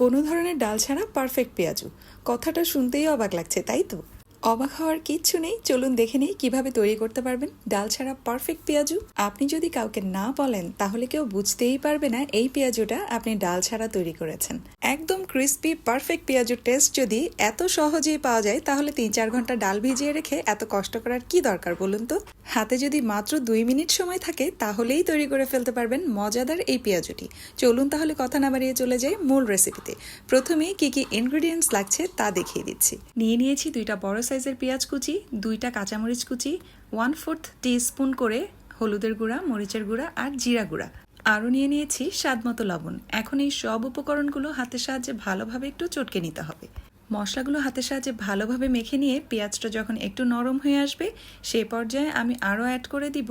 কোনো ধরনের ডাল ছাড়া পারফেক্ট পেঁয়াজু। কথাটা শুনতেই অবাক লাগছে তাই তো? অবাক হওয়ার কিচ্ছু নেই। চলুন দেখে নেই কীভাবে তৈরি করতে পারবেন ডাল ছাড়া পারফেক্ট পেঁয়াজু। আপনি যদি কাউকে না বলেন, তাহলে কেউ বুঝতেই পারবে না এই পেঁয়াজুটা আপনি ডাল ছাড়া তৈরি করেছেন। একদম ক্রিস্পি পারফেক্ট পেঁয়াজুর টেস্ট যদি এত সহজেই পাওয়া যায়, তাহলে তিন চার ঘণ্টা ডাল ভিজিয়ে রেখে এত কষ্ট করার কি দরকার বলুন তো? হাতে যদি মাত্র দুই মিনিট সময় থাকে, তাহলেই তৈরি করে ফেলতে পারবেন মজাদার এই পেঁয়াজুটি। চলুন তাহলে কথা না বাড়িয়ে চলে যাই মূল রেসিপিতে প্রথমেই কি কি ইনগ্রিডিয়েন্টস লাগছে তা দেখিয়ে দিচ্ছি। নিয়ে নিয়েছি দুইটা বড় সাইজের পেঁয়াজ কুচি, দুইটা কাঁচামরিচ কুচি ওয়ান ফোর্থ স্পুন করে হলুদের গুঁড়া, মরিচের গুঁড়া আর জিরা গুঁড়া। আরও নিয়ে নিয়েছি স্বাদ মতো লবণ। এখন এই সব উপকরণগুলো হাতের সাহায্যে ভালোভাবে একটু চটকে নিতে হবে। মশলাগুলো হাতের সাহায্যে ভালোভাবে মেখে নিয়ে পেঁয়াজটা যখন একটু নরম হয়ে আসবে সেই পর্যায়ে আমি আরও অ্যাড করে দিব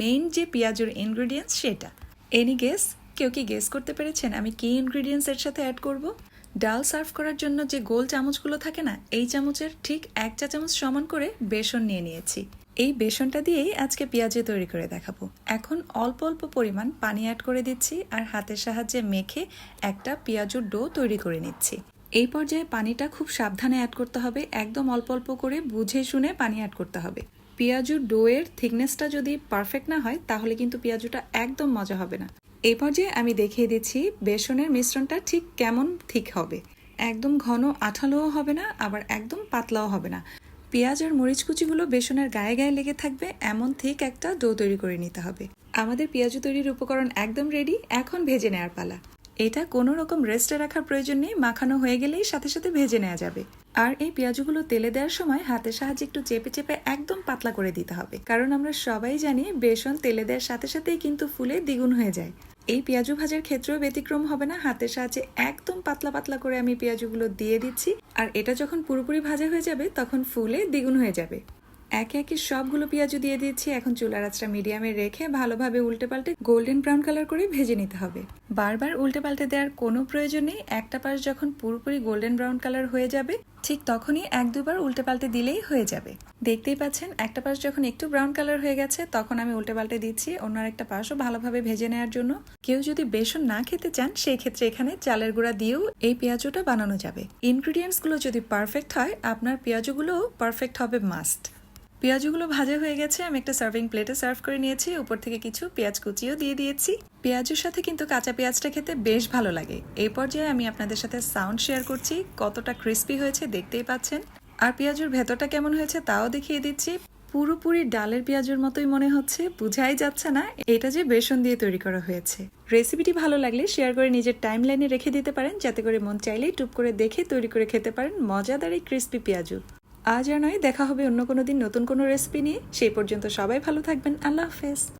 মেইন যে পেঁয়াজের ইনগ্রিডিয়েন্টস সেটা। এনি গেস কেউ কি গেস করতে পেরেছেন আমি কি ইনগ্রিডিয়েন্টস এর সাথে অ্যাড করব? ডাল সার্ভ করার জন্য যে গোল চামচগুলো থাকে না, এই চামচের ঠিক এক চা চামচ সমান করে বেসন নিয়ে নিয়েছি। এই বেসনটা দিয়েই আজকে পেঁয়াজে তৈরি করে দেখাবো। এখন অল্প অল্প পরিমাণ পানি অ্যাড করে দিচ্ছি আর হাতের সাহায্যে মেখে একটা পেঁয়াজুর ডো তৈরি করে নিচ্ছি। এই পর্যায়ে পানিটা খুব সাবধানে অ্যাড করতে হবে, একদম অল্প অল্প করে বুঝে শুনে পানি অ্যাড করতে হবে। পেঁয়াজুর ডোয়ের থিকনেসটা যদি পারফেক্ট না হয়, তাহলে কিন্তু পেঁয়াজুটা একদম মজা হবে না। এই পর্যায়ে আমি দেখিয়ে দিচ্ছি বেসনের মিশ্রণটা ঠিক কেমন ঠিক হবে। একদম ঘন আঠালোও হবে না, আবার একদম পাতলাও হবে না। পেঁয়াজ আর মরিচ কুচিগুলো বেসনের গায়ে গায়ে লেগে থাকবে, এমন ঠিক একটা ডো তৈরি করে নিতে হবে। আমাদের পেঁয়াজু তৈরির উপকরণ একদম রেডি এখন ভেজে নেওয়ার পালা। এটা কোনো রকম রেস্টে রাখার প্রয়োজন নেই, মাখানো হয়ে গেলেই সাথে সাথে ভেজে নেওয়া যাবে। আর এই পেঁয়াজগুলো তেলে দেওয়ার সময় হাতের সাহায্যে একটু চেপে চেপে একদম পাতলা করে দিতে হবে। কারণ আমরা সবাই জানি বেসন তেলে দেওয়ার সাথে সাথেই কিন্তু ফুলে দ্বিগুণ হয়ে যায়। এই পেঁয়াজু ভাজার ক্ষেত্রেও ব্যতিক্রম হবে না, হাতের সাহায্যে একদম পাতলা পাতলা করে আমি পেঁয়াজুগুলো দিয়ে দিচ্ছি। আর এটা যখন পুরোপুরি ভাজা হয়ে যাবে, তখন ফুলে দ্বিগুণ হয়ে যাবে। একে একে সবগুলো পেঁয়াজু দিয়ে দিচ্ছি। এখন চুলার আঁচটা মিডিয়ামে রেখে ভালোভাবে উল্টে পাল্টে গোল্ডেন ব্রাউন কালার করে ভেজে নিতে হবে। বারবার উল্টে পাল্টে দেওয়ার কোনো প্রয়োজন নেই। একটা পাশ যখন পুরোপুরি গোল্ডেন ব্রাউন কালার হয়ে যাবে, ঠিক তখনই এক দুবার উল্টে পাল্টে দিলেই হয়ে যাবে। দেখতেই পাচ্ছেন, একটা পাশ যখন একটু ব্রাউন কালার হয়ে গেছে, তখন আমি উল্টে পাল্টে দিচ্ছি অন্য একটা পাশও ভালোভাবে ভেজে নেওয়ার জন্য। কেউ যদি বেসন না খেতে চান সেই ক্ষেত্রে এখানে চালের গুঁড়া দিয়েও এই পেঁয়াজুটা বানানো যাবে। ইনগ্রিডিয়েন্টসগুলো যদি পারফেক্ট হয়, আপনার পেঁয়াজুগুলোও পারফেক্ট হবে মাস্ট পেঁয়াজগুলো ভাজা হয়ে গেছে, আমি একটা সার্ভিং প্লেটে সার্ভ করে নিয়েছি, উপর থেকে কিছু পেঁয়াজ কুচিও দিয়ে দিয়েছি। পেঁয়াজের সাথে কিন্তু কাঁচা পেঁয়াজটা খেতে বেশ ভালো লাগে। এই পর্যায়ে আমি আপনাদের সাথে সাউন্ড শেয়ার করছি, কতটা ক্রিস্পি হয়েছে দেখতেই পাচ্ছেন। আর পেঁয়াজুর ভেতরটা কেমন হয়েছে তাও দেখিয়ে দিচ্ছি। পুরোপুরি ডালের পেঁয়াজের মতোই মনে হচ্ছে, বুঝাই যাচ্ছে না, এটা যে বেসন দিয়ে তৈরি করা হয়েছে। রেসিপিটি ভালো লাগলে শেয়ার করে নিজের টাইম লাইনে রেখে দিতে পারেন, যাতে করে মন চাইলেই টুপ করে দেখে তৈরি করে খেতে পারেন মজাদার এই ক্রিস্পি পেঁয়াজু আজ আর নয়, দেখা হবে অন্য কোনো দিন নতুন কোনো রেসিপি নিয়ে। সেই পর্যন্ত সবাই ভালো থাকবেন। আল্লাহ হাফেজ।